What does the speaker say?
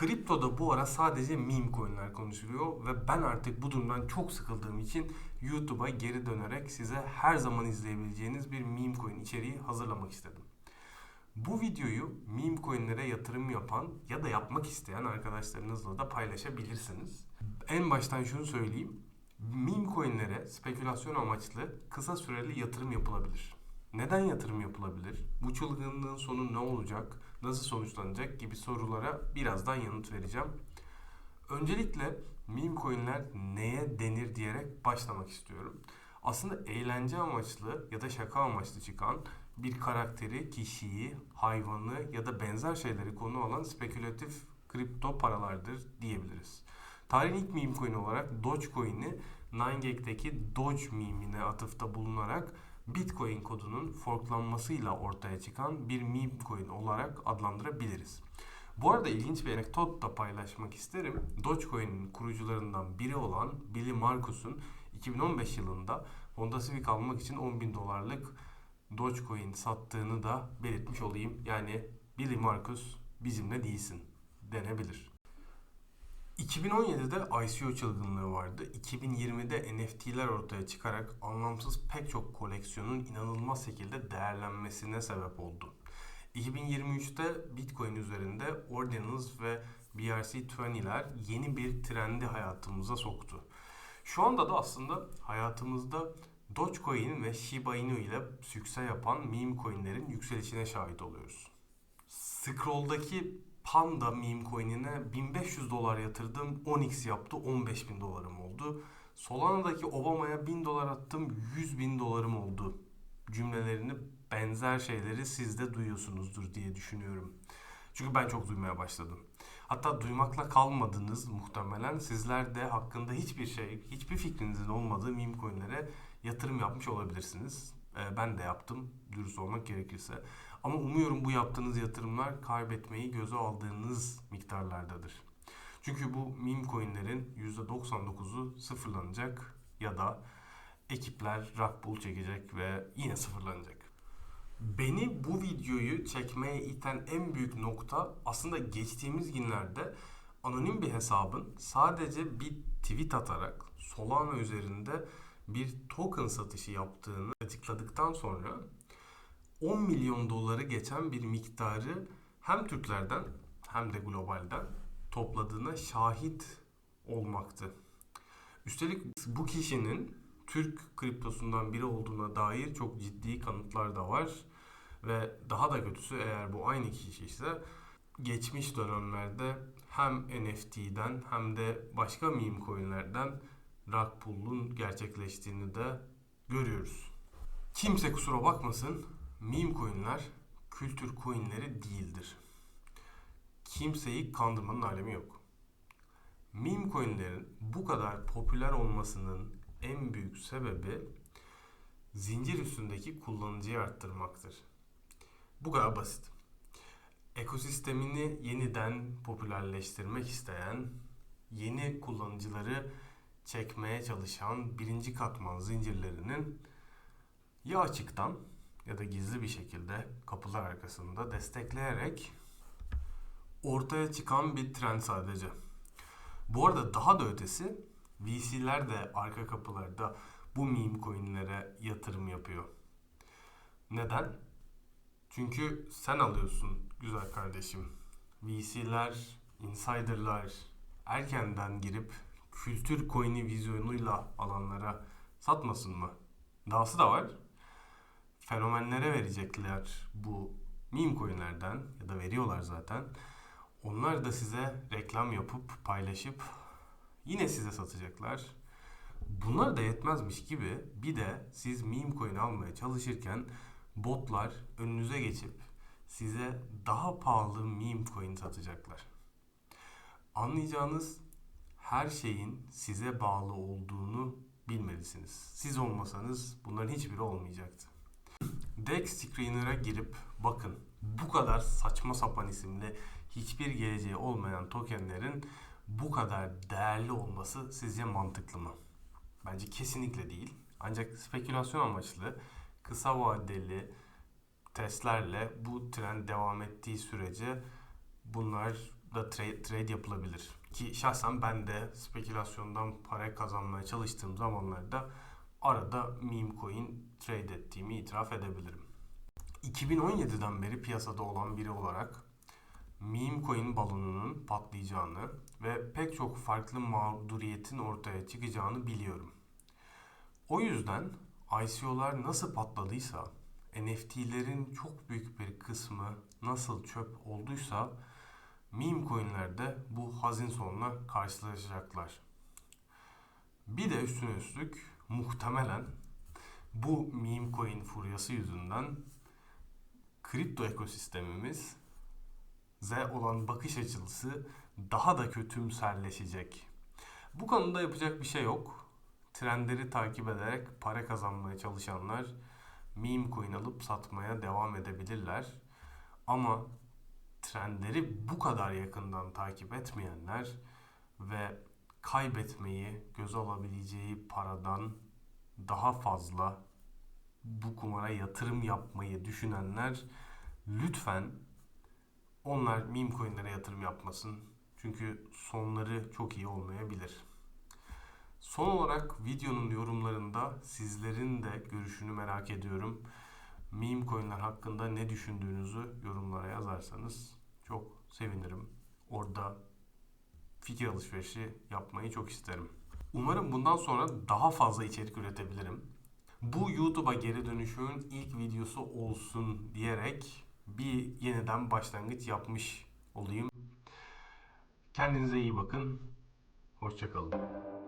Kriptoda bu ara sadece meme coinler konuşuluyor ve ben artık bu durumdan çok sıkıldığım için YouTube'a geri dönerek size her zaman izleyebileceğiniz bir meme coin içeriği hazırlamak istedim. Bu videoyu meme coinlere yatırım yapan ya da yapmak isteyen arkadaşlarınızla da paylaşabilirsiniz. En baştan şunu söyleyeyim. Meme coinlere spekülasyon amaçlı kısa süreli yatırım yapılabilir. Neden yatırım yapılabilir? Bu çılgınlığın sonu ne olacak? Nasıl sonuçlanacak gibi sorulara birazdan yanıt vereceğim. Öncelikle meme coinler neye denir diyerek başlamak istiyorum. Aslında eğlence amaçlı ya da şaka amaçlı çıkan bir karakteri, kişiyi, hayvanı ya da benzer şeyleri konu alan spekülatif kripto paralardır diyebiliriz. Tarihin ilk meme coin olarak Dogecoin'i 9gag'deki Doge meme'ine atıfta bulunarak Bitcoin kodunun forklanmasıyla ortaya çıkan bir meme coin olarak adlandırabiliriz. Bu arada ilginç bir anekdot da paylaşmak isterim. Dogecoin'in kurucularından biri olan Billy Markus'un 2015 yılında Honda Civic almak için 10 bin dolarlık Dogecoin sattığını da belirtmiş olayım. Yani Billy Markus bizimle değilsin denebilir. 2017'de ICO çılgınlığı vardı. 2020'de NFT'ler ortaya çıkarak anlamsız pek çok koleksiyonun inanılmaz şekilde değerlenmesine sebep oldu. 2023'te Bitcoin üzerinde Ordinals ve BRC20'ler yeni bir trendi hayatımıza soktu. Şu anda da aslında hayatımızda Dogecoin ve Shiba Inu ile sükse yapan meme coinlerin yükselişine şahit oluyoruz. Scroll'daki Panda meme coin'ine 1500 dolar yatırdım 10x yaptı 15 bin dolarım oldu. Solana'daki Obama'ya 1000 dolar attım 100 bin dolarım oldu. Cümlelerini benzer şeyleri siz de duyuyorsunuzdur diye düşünüyorum. Çünkü ben çok duymaya başladım. Hatta duymakla kalmadınız muhtemelen. Sizler de hakkında hiçbir şey, hiçbir fikrinizin olmadığı meme coinlere yatırım yapmış olabilirsiniz. Ee, ben de yaptım dürüst olmak gerekirse. Ama umuyorum bu yaptığınız yatırımlar kaybetmeyi göze aldığınız miktarlardadır. Çünkü bu meme coinlerin %99'u sıfırlanacak ya da ekipler rug pull çekecek ve yine sıfırlanacak. Beni bu videoyu çekmeye iten en büyük nokta aslında geçtiğimiz günlerde anonim bir hesabın sadece bir tweet atarak Solana üzerinde bir token satışı yaptığını açıkladıktan sonra 10 milyon doları geçen bir miktarı hem Türklerden hem de globalden topladığına şahit olmaktı. Üstelik bu kişinin Türk kriptosundan biri olduğuna dair çok ciddi kanıtlar da var. Ve daha da kötüsü eğer bu aynı kişi ise geçmiş dönemlerde hem NFT'den hem de başka meme coinlerden rug pull'un gerçekleştiğini de görüyoruz. Kimse kusura bakmasın meme coinler kültür coinleri değildir. Kimseyi kandırmanın alemi yok. Meme coinlerin bu kadar popüler olmasının en büyük sebebi zincir üstündeki kullanıcıyı arttırmaktır. Bu kadar basit. Ekosistemini yeniden popülerleştirmek isteyen, yeni kullanıcıları çekmeye çalışan birinci katman zincirlerinin ya açıktan ya da gizli bir şekilde kapılar arkasında destekleyerek ortaya çıkan bir trend sadece. Bu arada daha da ötesi VC'ler de arka kapılarda bu meme coinlere yatırım yapıyor. Neden? Çünkü sen alıyorsun güzel kardeşim. VC'ler, insider'lar erkenden girip kültür coin'i vizyonuyla alanlara satmasın mı? Dahası da var. Fenomenlere verecekler bu meme coin'lerden ya da veriyorlar zaten. Onlar da size reklam yapıp paylaşıp yine size satacaklar. Bunlar da yetmezmiş gibi bir de siz meme coin almaya çalışırken botlar önünüze geçip size daha pahalı meme coin satacaklar. Anlayacağınız her şeyin size bağlı olduğunu bilmelisiniz. Siz olmasanız bunların hiçbiri olmayacaktı. Dex Screener'a girip bakın bu kadar saçma sapan isimli hiçbir geleceği olmayan tokenlerin bu kadar değerli olması sizce mantıklı mı? Bence kesinlikle değil. Ancak spekülasyon amaçlı kısa vadeli testlerle bu trend devam ettiği sürece bunlar da tra- trade yapılabilir. Ki şahsen ben de spekülasyondan para kazanmaya çalıştığım zamanlarda arada meme coin trade ettiğimi itiraf edebilirim. 2017'den beri piyasada olan biri olarak meme coin balonunun patlayacağını ve pek çok farklı mağduriyetin ortaya çıkacağını biliyorum. O yüzden ICO'lar nasıl patladıysa, NFT'lerin çok büyük bir kısmı nasıl çöp olduysa meme coin'ler de bu hazin sonla karşılaşacaklar. Bir de üstüne üstlük muhtemelen bu meme coin furyası yüzünden kripto ekosistemimiz Z olan bakış açısı daha da kötümserleşecek. Bu konuda yapacak bir şey yok. Trendleri takip ederek para kazanmaya çalışanlar meme coin alıp satmaya devam edebilirler. Ama trendleri bu kadar yakından takip etmeyenler ve kaybetmeyi göze alabileceği paradan daha fazla bu kumara yatırım yapmayı düşünenler lütfen onlar meme coinlere yatırım yapmasın. Çünkü sonları çok iyi olmayabilir. Son olarak videonun yorumlarında sizlerin de görüşünü merak ediyorum. Meme coinler hakkında ne düşündüğünüzü yorumlara yazarsanız çok sevinirim. Orada fikir alışverişi yapmayı çok isterim. Umarım bundan sonra daha fazla içerik üretebilirim. Bu YouTube'a geri dönüşümün ilk videosu olsun diyerek bir yeniden başlangıç yapmış olayım. Kendinize iyi bakın. Hoşçakalın.